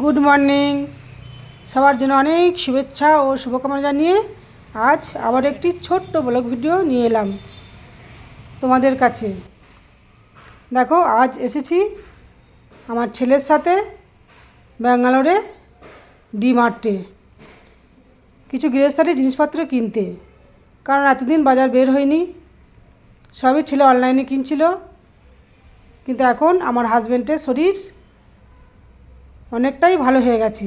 Good morning সবার জন্য অনেক শুভেচ্ছা ও শুভকামনা জানিয়ে আজ আবার একটি ছোট্ট ব্লগ ভিডিও নিয়ে এলাম তোমাদের কাছে। দেখো, আজ এসেছি আমার ছেলের সাথে ব্যাঙ্গালোরে, ডি মার্টে। কিছু গৃহস্থালী জিনিসপত্র কিনতে। কারণ এতদিন বাজার বের হয়নি। সবই ছেলে অনলাইনে কিনছিল। কিন্তু এখন আমার হাজব্যান্ডের শরীর অনেকটাই ভালো হয়ে গেছে।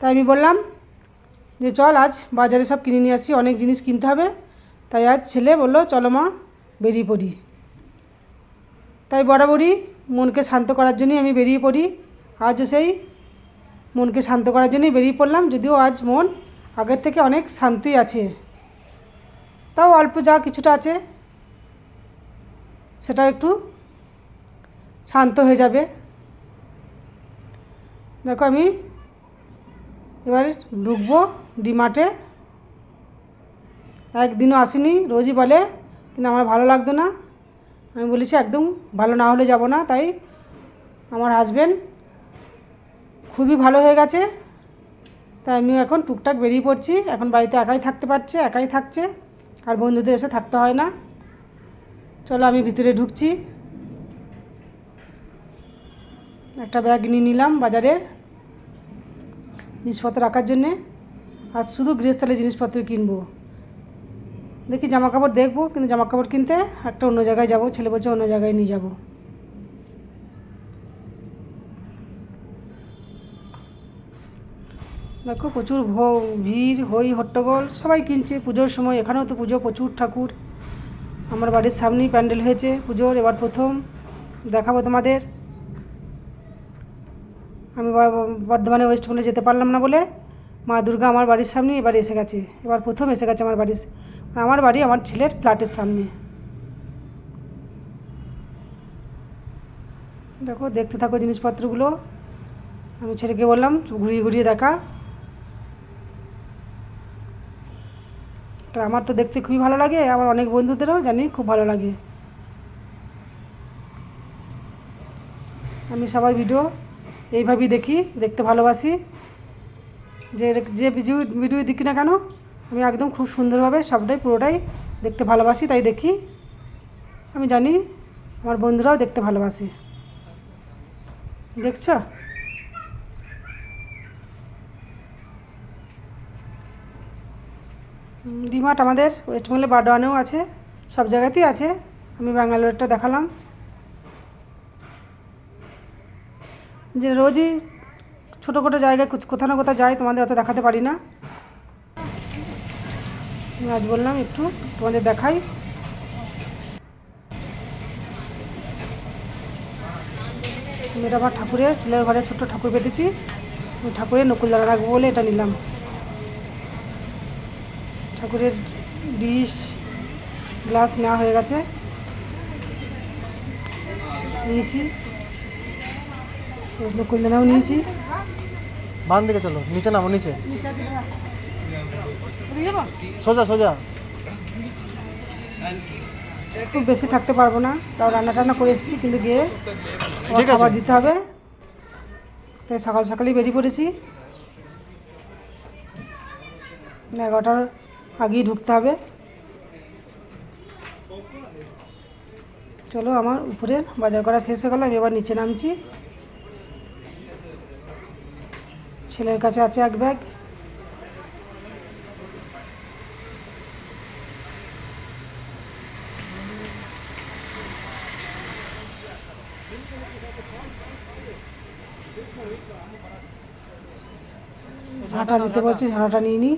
তাই আমি বললাম যে চল আজ বাজারে সব কিনে নিয়ে আসি, অনেক জিনিস কিনতে হবে। তাই আজ ছেলে বলল, চলো মা বেরিয়ে পড়ি। তাই বরাবরই মনকে শান্ত করার জন্যই আমি বেরিয়ে পড়ি। আজও সেই মনকে শান্ত করার জন্যই বেরিয়ে পড়লাম, যদিও আজ মন আগের থেকে অনেক শান্তই আছে। তাও অল্প যা কিছুটা আছে, সেটা একটু শান্ত হয়ে যাবে। দেখো আমি এবারে ঢুকবো ডিমার্টে একদিনও আসিনি, রোজই বলে, কিন্তু আমার ভালো লাগতো না। আমি বলেছি, একদম ভালো না হলে যাব না। তাই আমার হাজব্যান্ড খুবই ভালো হয়ে গেছে। তাই আমিও এখন টুকটাক বেরিয়ে পড়ছি। এখন বাড়িতে একাই থাকতে পারছে, একাই থাকছে। আর বন্ধুদের এসে থাকতে হয় না। চলো আমি ভিতরে ঢুকছি। একটা ব্যাগ নিয়ে নিলাম বাজারের জিনিসপত্র রাখার জন্যে। আর শুধু গৃহস্থলের জিনিসপত্র কিনবো। দেখি জামা কাপড় দেখব, কিন্তু জামা কাপড় কিনতে একটা অন্য জায়গায় যাব। ছেলে বলছে অন্য জায়গায় নিয়ে যাব। দেখো প্রচুর ভিড় হই হট্টগোল, সবাই কিনছে। পুজোর সময় এখানেও তো পুজো, প্রচুর ঠাকুর। আমার বাড়ির সামনেই প্যান্ডেল হয়েছে পুজোর, এবার প্রথম দেখাবো তোমাদের। আমি বার- বর্ধমানে ওয়েস্ট বেঙ্গলে যেতে পারলাম না বলে মা দুর্গা আমার বাড়ির সামনে এবার এসে গেছে। এবার প্রথম এসে গেছে আমার বাড়ির আমার বাড়ি আমার ছেলের ফ্ল্যাটের সামনে। দেখো, দেখতে থাকো জিনিসপত্রগুলো। আমি ছেলেকে বললাম ঘুরিয়ে ঘুরিয়ে দেখা। আমার তো দেখতে খুবই ভালো লাগে, আমার অনেক বন্ধুদেরও জানি খুব ভালো লাগে। আমি সবার ভিডিও এইভাবেই দেখি, দেখতে ভালোবাসি। যে যে ভিডিও দেখি না কেন, আমি একদম খুব সুন্দরভাবে সবটাই, পুরোটাই দেখতে ভালোবাসি, তাই দেখি। আমি জানি আমার বন্ধুরাও দেখতে ভালোবাসে। দেখছ? ডিমার্ট আমাদের ওয়েস্টবেঙ্গলে বারডোয়ানেও আছে, সব জায়গাতেই আছে। আমি ব্যাঙ্গালোরটা দেখালাম। যে রোজই ছোটো খাটো জায়গায় কোথাও না কোথাও যাই, তোমাদের অত দেখাতে পারি না। আজ বললাম একটু তোমাদের দেখাই। এটা আমার ঠাকুরের, ছেলের ঘরে ছোট্ট ঠাকুর পেতেছি ঠাকুরের নকুলদানা রাখব বলে এটা নিলাম। ঠাকুরের ডিশ, গ্লাস নেওয়া হয়ে গেছে। নিয়েছি। নকুলদানাও নিয়েছি বান দিকে চলো নিচে নামো নিচে। সোজা সোজা। খুব বেশি থাকতে পারব না তাও রান্না টান্না করে এসেছি কিন্তু গিয়ে। খাবার দিতে হবে। তাই সকাল সকালেই বেরিয়ে পড়েছি। এগারোটার আগেই ঢুকতে হবে। চলো আমার উপরের বাজার করা শেষ হয়ে গেল আমি এবার নিচে নামছি। ছেলের কাছে আছে এক ব্যাগ। ঝাঁটা নিতে বলছি, ঝাঁটাটা নিয়ে নিই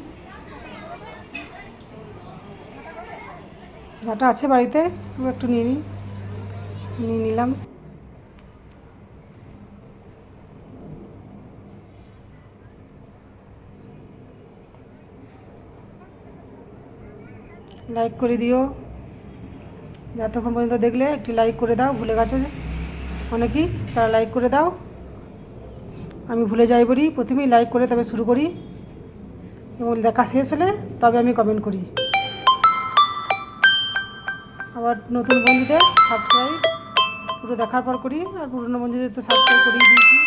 ঝাঁটা আছে বাড়িতে, একটু নিয়ে নিই নিয়ে নিলাম। লাইক করে দিও। যতক্ষণ পর্যন্ত দেখলে একটি লাইক করে দাও, ভুলে গেছো অনেকেই তারা লাইক করে দাও। আমি ভুলে যাই বলি, প্রথমেই লাইক করে তবে শুরু করি। এবং দেখা শেষ হলে তবে আমি কমেন্ট করি। আবার নতুন বন্ধুদের সাবস্ক্রাইব পুরো দেখার পর করি, আর পুরনো বন্ধুদের তো সাবস্ক্রাইব করেই দিয়েছি।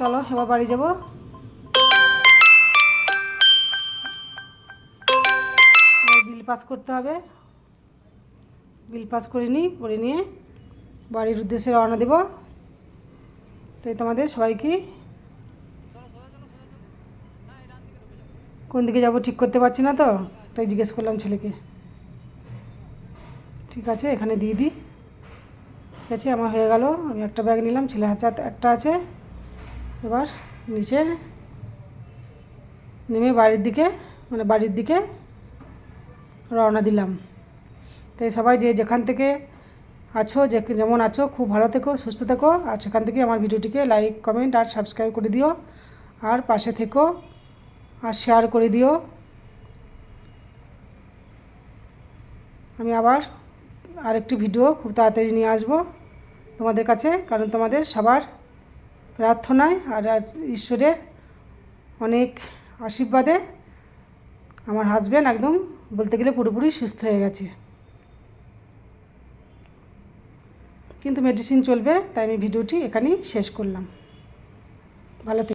চলো, এবার বাড়ি যাব। বিল পাস করতে হবে। বিল পাস করে নিই, করে নিয়ে বাড়ির উদ্দেশ্যে রওনা দেব। তাই তোমাদের সবাইকে। কোন দিকে যাব ঠিক করতে পারছি না তো, তাই জিজ্ঞেস করলাম ছেলেকে। ঠিক আছে, এখানে দিয়ে দিই। ঠিক আছে, আমার হয়ে গেল, আমি একটা ব্যাগ নিলাম ছেলে হাতে একটা আছে। এবার নিচে নেমে বাড়ির দিকে মানে বাড়ির দিকে রওনা দিলাম। তাই সবাই যে যেখান থেকে আছো, যে যেমন আছো, খুব ভালো থেকো, সুস্থ থেকো, আর সেখান থেকে আমার ভিডিওটিকে লাইক কমেন্ট আর সাবস্ক্রাইব করে দিও। আর পাশে থেকো, আর শেয়ার করে দিও। আমি আবার আরেকটি ভিডিও খুব তাড়াতাড়ি নিয়ে আসব তোমাদের কাছে, কারণ তোমাদের সবার প্রার্থনায় আর ঈশ্বরের অনেক আশীর্বাদে আমার হাজব্যান্ড একদম বলতে গেলে পুরোপুরি সুস্থ হয়ে গেছে। কিন্তু মেডিসিন চলবে, তাই আমি ভিডিওটি এখানেই শেষ করলাম। ভালো